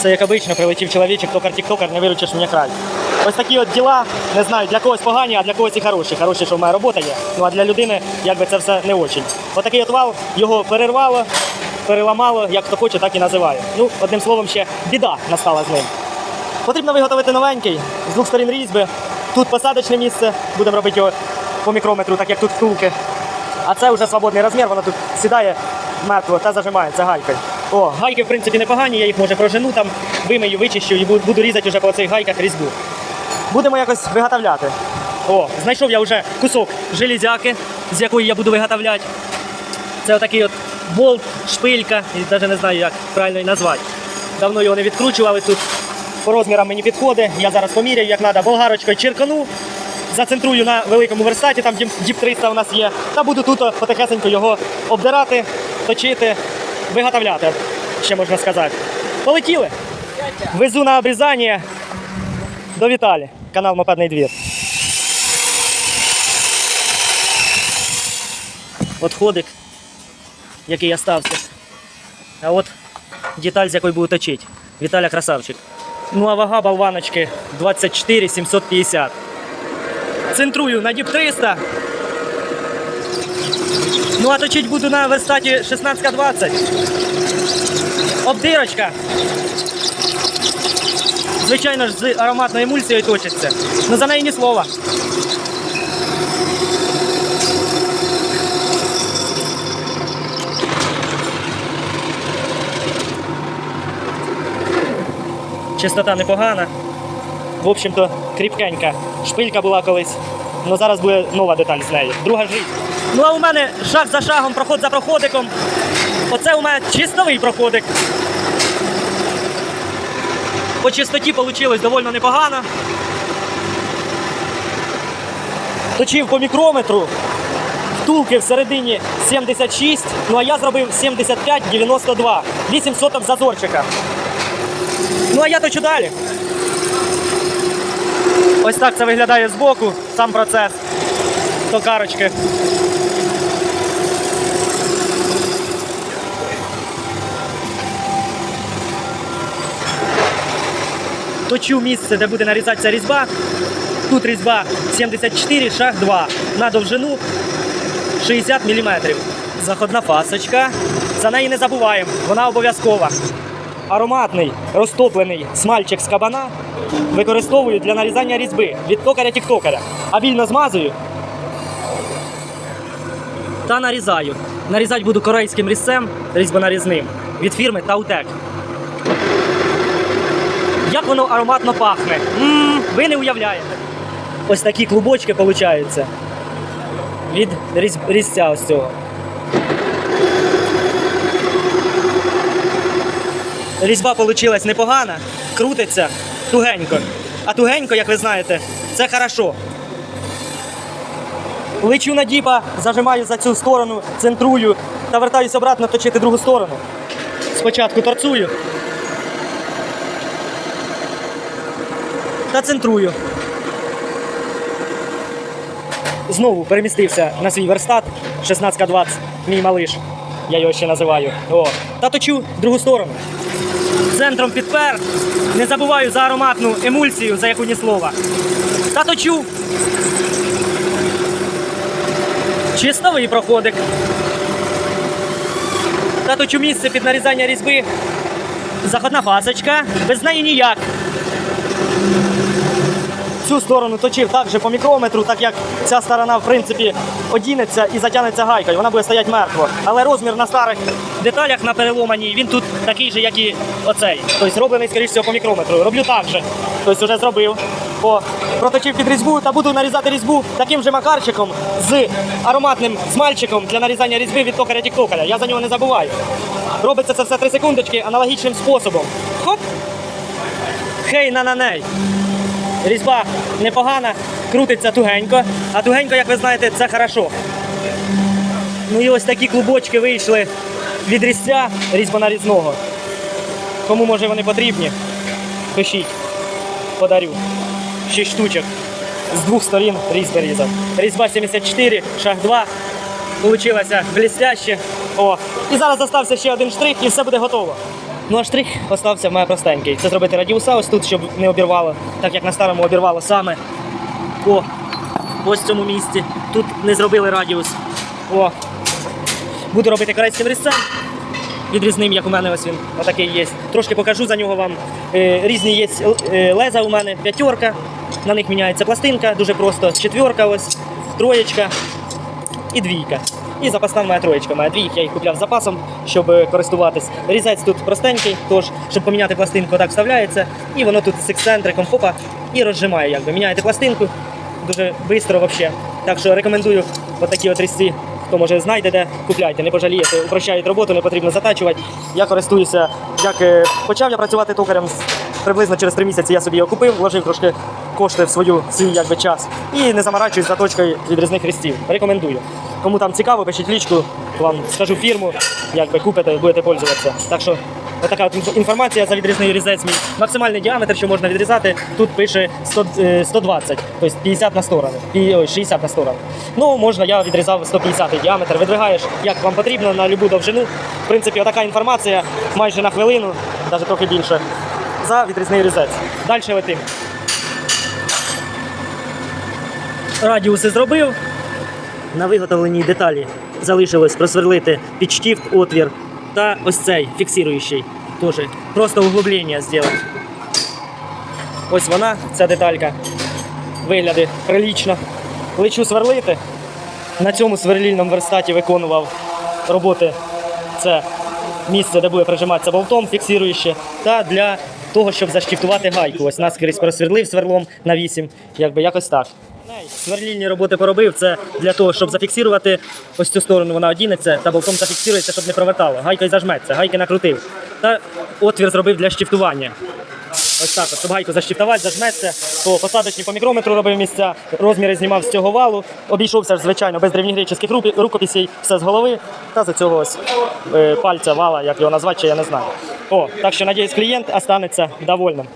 Все як обично, прилетів чоловічок, токар-тіктокар, не виручиш мені край. Ось такі от діла, не знаю, для когось погані, а для когось і хороші. Хороші, що в мене робота є. Ну а для людини якби це все не очень. Отакий от вал, його перервало, переламало, як хто хоче, так і називає. Ну, одним словом, ще біда настала з ним. Потрібно виготовити новенький з двох сторін різьби. Тут посадочне місце, будемо робити його по мікрометру, так як тут втулки. А це вже свободний розмір, воно тут сідає мертво та зажимається гайкою. О, гайки в принципі непогані, я їх може прожену там, вимию, вичищу і буду різати вже по цих гайках різьбу. Будемо якось виготовляти. О, знайшов я вже кусок железяки, з якої я буду виготовляти. Це отакий от болт, шпилька, і навіть не знаю, як правильно її назвати. Давно його не відкручували тут. По розмірам мені підходить. Я зараз поміряю, як треба. Болгарочкою черкану, зацентрую на великому верстаті, там діп- діп 300 у нас є. Та буду тут потихесенько його обдирати, точити, виготовляти, ще можна сказати. Полетіли. Везу на обрізання до Віталі, канал Мопедний двір. От ходик, який остався. А от деталь, з якої буду точити. Віталя красавчик. Ну а вага болваночки 24 750. Центрую на діп 300. Ну а точить буду на верстаті 1620. Обдирочка. Звичайно ж, з ароматною емульсією точиться. Ну за неї ні слова. Чистота непогана. В общем-то, кріпкенька. Шпилька була колись. Ну зараз буде нова деталь з нею. Друга жить. Ну а у мене шаг за шагом, проход за проходиком. Оце у мене чистовий проходик. По чистоті вийшло доволі непогано. Точив по мікрометру. Втулки всередині 76, ну а я зробив 75-92. 8 соток зазорчика. Ну а я точу далі. Ось так це виглядає збоку, сам процес токарочки. Точу місце, де буде нарізатися різьба. Тут різьба 74, шаг 2 на довжину 60 мм. Заходна фасочка. За неї не забуваємо, вона обов'язкова. Ароматний розтоплений смальчик з кабана використовую для нарізання різьби від токаря тіктокаря. А вільно змазую та нарізаю. Нарізати буду корейським різцем, різьбонарізним від фірми Таутек. Як воно ароматно пахне. м ви не уявляєте. Ось такі клубочки получаються від різ... різця ось цього. Різьба вийшла непогана, крутиться тугенько. А тугенько, як ви знаєте, це хорошо. Лечу на діпа, зажимаю за цю сторону, центрую та вертаюся обратно точити другу сторону. Спочатку торцую. Та центрую. Знову перемістився на свій верстат 16К20, мій малиш. Я його ще називаю. О. Та точу в другу сторону. Центром підпер. Не забуваю за ароматну емульсію, за яку ні слова. Та точу. Чистовий проходик. Та точу місце під нарізання різьби. Заходна фасочка. Без неї ніяк. Цю сторону точив також по мікрометру, так як ця сторона, в принципі, одінеться і затягнеться гайкою. Вона буде стояти мертво. Але розмір на старих деталях на переломаній, він тут такий же, як і оцей. Тобто зроблений, скоріш всього, по мікрометру. Роблю так же. Тобто вже зробив. О, проточив під різьбу та буду нарізати різьбу таким же макарчиком з ароматним смальчиком для нарізання різьби від токаря тіктокаря. Я за нього не забуваю. Робиться це все 3 секундочки аналогічним способом. Хоп! Хей на на ней. Різьба непогана, крутиться тугенько, а тугенько, як ви знаєте, це хорошо. Ну і ось такі клубочки вийшли від різця різьбонарізного. Кому може вони потрібні, пишіть, подарю. Шість штучок. З двох сторін різьби різав. Різьба 74, шаг 2. Получилося блістяще. О. І зараз залишився ще один штрих і все буде готово. Ну а штрих остався мене простенький. Це зробити радіуса ось тут, щоб не обірвало, так як на старому обірвало саме. О, ось цьому місці. Тут не зробили радіус. О. Буду робити корейським різцем. Відрізним, як у мене ось він, отакий є. Трошки покажу за нього вам. Е, різні є е, леза у мене, п'ятерка. На них міняється пластинка, дуже просто. Четверка, ось, троєчка і двійка. І запасна моя троєчка. Моя двійка, я їх купляв запасом, щоб користуватись. Різець тут простенький, тож, щоб поміняти пластинку, так вставляється. І воно тут з ексцентриком хопа і розжимає. Якби. Міняєте пластинку дуже швидко взагалі. Так що рекомендую отакі от різці. Хто може знайде, де купляйте, не пожалієте, упрощають роботу, не потрібно затачувати. Я користуюся, як е, почав я працювати токарем приблизно через три місяці. Я собі його купив, вложив трошки кошти в свою свій якби час і не заморачуюсь заточкою від різних різців. Рекомендую. Кому там цікаво, пишіть лічку, вам скажу фірму, якби купите, будете пользуватися. Так що Отака от інформація за відрізний різець мій. Максимальний діаметр, що можна відрізати, тут пише 100, е, 120, тобто 50 на сторону, ой, 60 на сторону. Ну, можна, я відрізав 150 діаметр. Видвигаєш, як вам потрібно, на любу довжину. В принципі, отака інформація майже на хвилину, навіть трохи більше, за відрізний різець. Далі летим. Радіуси зробив. На виготовленій деталі залишилось просверлити під штифт отвір та ось цей фіксуючий. Тоже просто углублення зробити. Ось вона, ця деталька. Виглядає прилічно. Лечу сверлити. На цьому сверлільному верстаті виконував роботи. Це місце, де буде прижиматися болтом, фіксуюче, та для того, щоб заштифтувати гайку. Ось наскрізь просверлив сверлом на 8, якби якось так. Сверлільні роботи поробив. Це для того, щоб зафіксувати ось цю сторону, вона одінеться та болтом зафіксується, щоб не провертало. Гайка й зажметься, гайки накрутив. Та отвір зробив для штифтування. Ось так, щоб гайку заштифтувати, зажметься. По посадочні по мікрометру робив місця, розміри знімав з цього валу. Обійшовся звичайно, без древньогреческих рупі- рукописей, все з голови та за цього ось е, пальця вала, як його назвати, чи я не знаю. О, так що надіюсь, клієнт останеться довольним.